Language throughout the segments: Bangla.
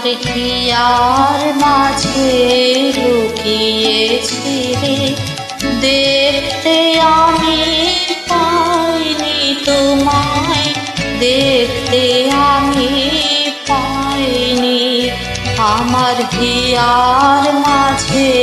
হিয়ার মাঝে লুকিয়েছিলে দেখতে আমি পাইনি তোমায় দেখতে আমি পাইনি। আমার হিয়ার মাঝে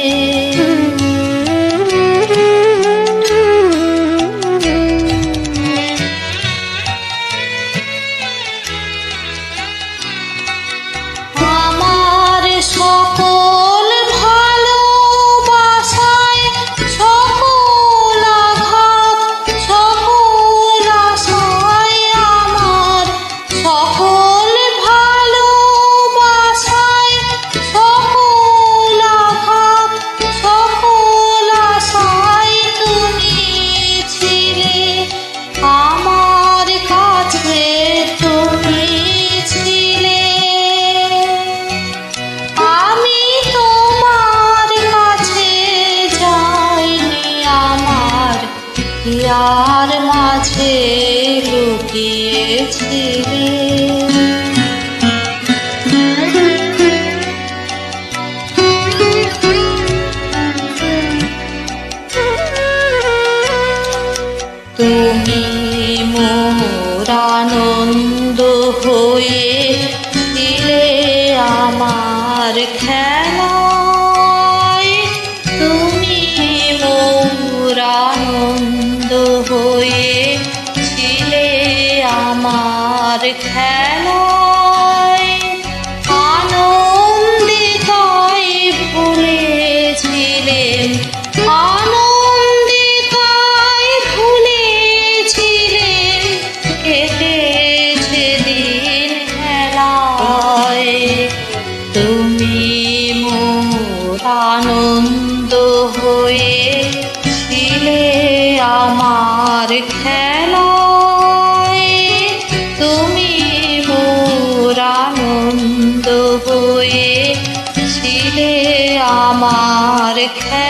লুকিয়েছিলে ইয়ার মাঝে লুকিয়েছিলে। তুমি মোর আমার খেলায় আনন্দিতাই ভুলেছিলেন আনন্দিতাই ভুলেছিলেন, কেটেছে দিন হেলায় তুমি মোর আনন্দ হয়ে ছিলে আমার খেলায়। আমার